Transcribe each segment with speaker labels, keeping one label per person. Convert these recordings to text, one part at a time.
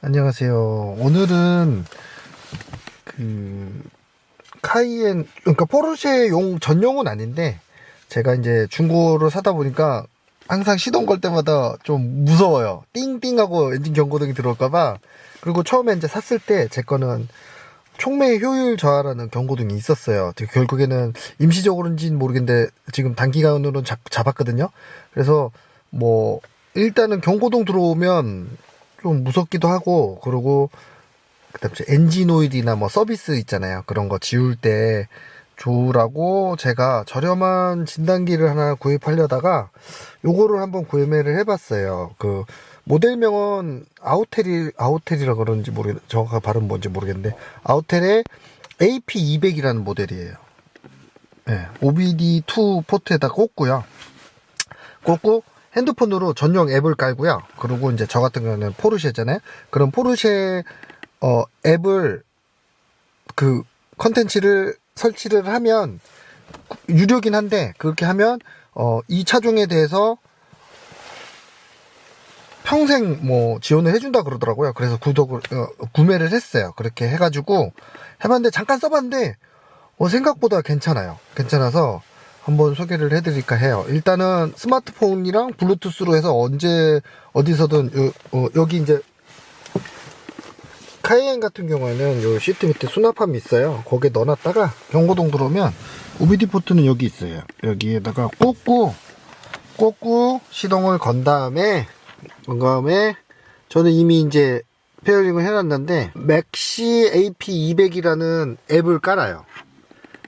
Speaker 1: 안녕하세요. 오늘은 그 카이엔 그러니까 포르쉐용 전용은 아닌데 제가 이제 중고로 사다 보니까 항상 시동 걸 때마다 좀 무서워요. 띵띵하고 엔진 경고등이 들어올까봐. 그리고 처음에 이제 샀을 때 제 거는 촉매 효율 저하라는 경고등이 있었어요. 결국에는 임시적으로인지는 모르겠는데 지금 단기간으로 잡, 잡았거든요. 그래서 뭐 일단은 경고등 들어오면 좀 무섭기도 하고 그리고 그다음에 엔진 오일이나 뭐 서비스 있잖아요. 그런 거 지울 때 좋으라고 제가 저렴한 진단기를 하나 구입하려다가 요거를 한번 구매를 해봤어요. 그 모델명은 아우텔이 아우텔이라 그러는지 모르겠 정확한 발음 뭔지 모르겠는데 아우텔의 AP200이라는 모델이에요. 네, OBD2 포트에다 꽂고요. 꽂고 핸드폰으로 전용 앱을 깔고요. 그리고 이제 저 같은 경우는 포르쉐잖아요. 그럼 포르쉐 어, 앱을 그 컨텐츠를 설치를 하면 유료긴 한데 그렇게 하면 어, 이 차종에 대해서 평생 뭐 지원을 해준다 그러더라고요. 그래서 구독을 어, 구매를 했어요. 그렇게 해가지고 해봤는데 잠깐 써봤는데 어, 생각보다 괜찮아요. 괜찮아서 한번 소개를 해드릴까 해요. 일단은 스마트폰이랑 블루투스로 해서 언제 어디서든 요, 어, 여기 이제 카이엔 같은 경우에는 요 시트 밑에 수납함이 있어요. 거기에 넣어놨다가 경고등 들어오면 OBD 포트는 여기 있어요. 여기에다가 꽂고 꽂고 시동을 건 다음에 건 다음에 저는 이미 이제 페어링을 해놨는데 맥시 AP200이라는 앱을 깔아요.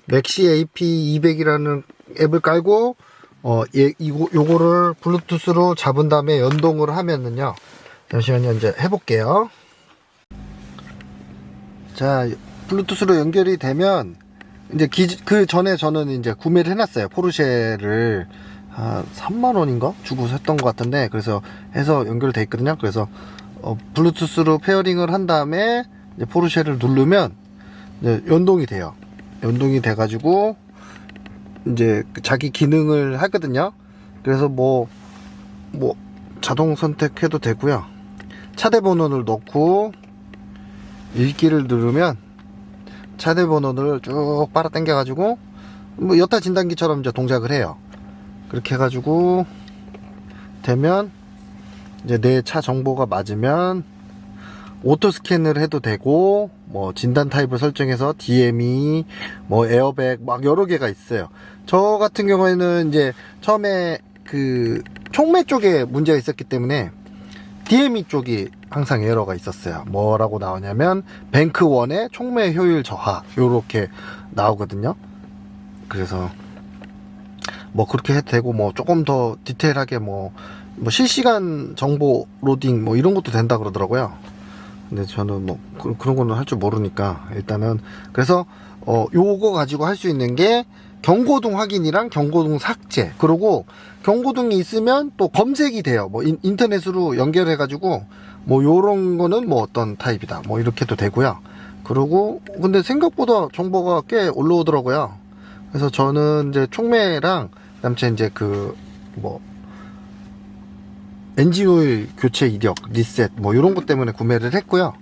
Speaker 1: 맥시 AP200이라는 앱을 깔고 어, 얘, 이거, 요거를 블루투스로 잡은 다음에 연동을 하면은요. 잠시만요. 이제 해볼게요. 자, 블루투스로 연결이 되면 이제 기, 그 전에 저는 이제 구매를 해놨어요. 포르쉐를 한 3만 원인가 주고 샀던 것 같은데 그래서 해서 연결돼 있거든요. 그래서 어, 블루투스로 페어링을 한 다음에 포르쉐를 누르면 연동이 돼요. 연동이 돼가지고 이제 그 자기 기능을 하거든요. 그래서 뭐, 뭐, 자동 선택해도 되고요. 차대 번호를 넣고, 읽기를 누르면, 차대 번호를 쭉 빨아 당겨 가지고, 뭐, 여타 진단기처럼 이제 동작을 해요. 그렇게 해 가지고, 되면, 이제 내 차 정보가 맞으면, 오토 스캔을 해도 되고 뭐 진단 타입을 설정해서 DME 뭐 에어백 막 여러 개가 있어요. 저 같은 경우에는 이제 처음에 그 촉매 쪽에 문제가 있었기 때문에 DME 쪽이 항상 에러가 있었어요. 뭐라고 나오냐면 뱅크 원의 촉매 효율 저하 요렇게 나오거든요. 그래서 뭐 그렇게 해도 되고 뭐 조금 더 디테일하게 뭐, 뭐 실시간 정보 로딩 뭐 이런 것도 된다 그러더라고요. 근데 저는 뭐 그, 런 거는 할 줄 모르니까 일단은 그래서 어 요거 가지고 할 수 있는 게 경고등 확인이랑 경고등 삭제. 그리고 경고등이 있으면 또 검색이 돼요. 뭐 인, 인터넷으로 연결해 가지고 뭐 요런 거는 뭐 어떤 타입이다. 뭐 이렇게도 되고요. 그리고 근데 생각보다 정보가 꽤 올라오더라고요. 그래서 저는 이제 촉매랑 그다음에 이제 그 뭐 엔진 오일 교체 이력, 리셋 뭐 이런 것 때문에 구매를 했고요.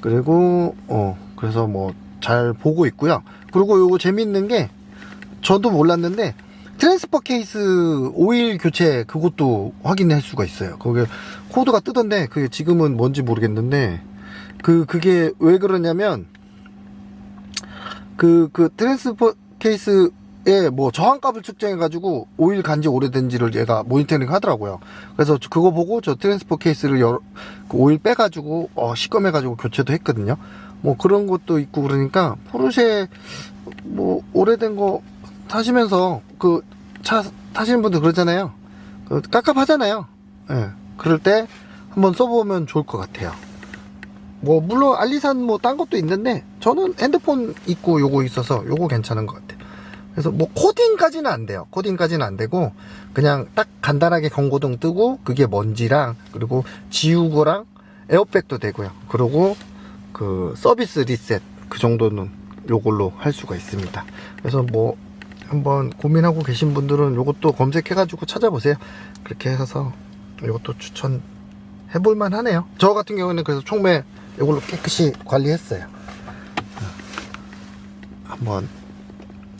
Speaker 1: 그리고 어 그래서 뭐 잘 보고 있고요. 그리고 요거 재밌는 게 저도 몰랐는데 트랜스퍼 케이스 오일 교체 그것도 확인할 수가 있어요. 거기 코드가 뜨던데 그게 지금은 뭔지 모르겠는데 그 그게 왜 그러냐면 그그 트랜스퍼 케이스 에뭐 저항값을 측정해가지고 오일 간지 오래된지를 얘가 모니터링 하더라고요. 그래서 저 그거 보고 저 트랜스퍼 케이스를 여러, 그 오일 빼가지고 어, 시검해가지고 교체도 했거든요. 뭐 그런 것도 있고 그러니까 포르쉐 뭐 오래된 거 타시면서 그 차 타시는 분들 그러잖아요. 그 깝깝하잖아요. 예. 그럴 때 한번 써보면 좋을 것 같아요. 뭐 물론 알리산 뭐 딴 것도 있는데 저는 핸드폰 있고 요거 있어서 요거 괜찮은 것 같아요. 그래서 뭐 코딩까지는 안 돼요. 코딩까지는 안 되고 그냥 딱 간단하게 경고등 뜨고 그게 먼지랑 그리고 지우고랑 에어백도 되고요. 그리고 그 서비스 리셋 그 정도는 요걸로 할 수가 있습니다. 그래서 뭐 한번 고민하고 계신 분들은 요것도 검색해가지고 찾아보세요. 그렇게 해서 요것도 추천 해볼만 하네요. 저 같은 경우에는 그래서 총매 이걸로 깨끗이 관리했어요. 한번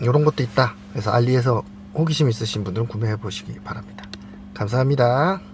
Speaker 1: 이런 것도 있다. 그래서 알리에서 호기심 있으신 분들은 구매해 보시기 바랍니다. 감사합니다.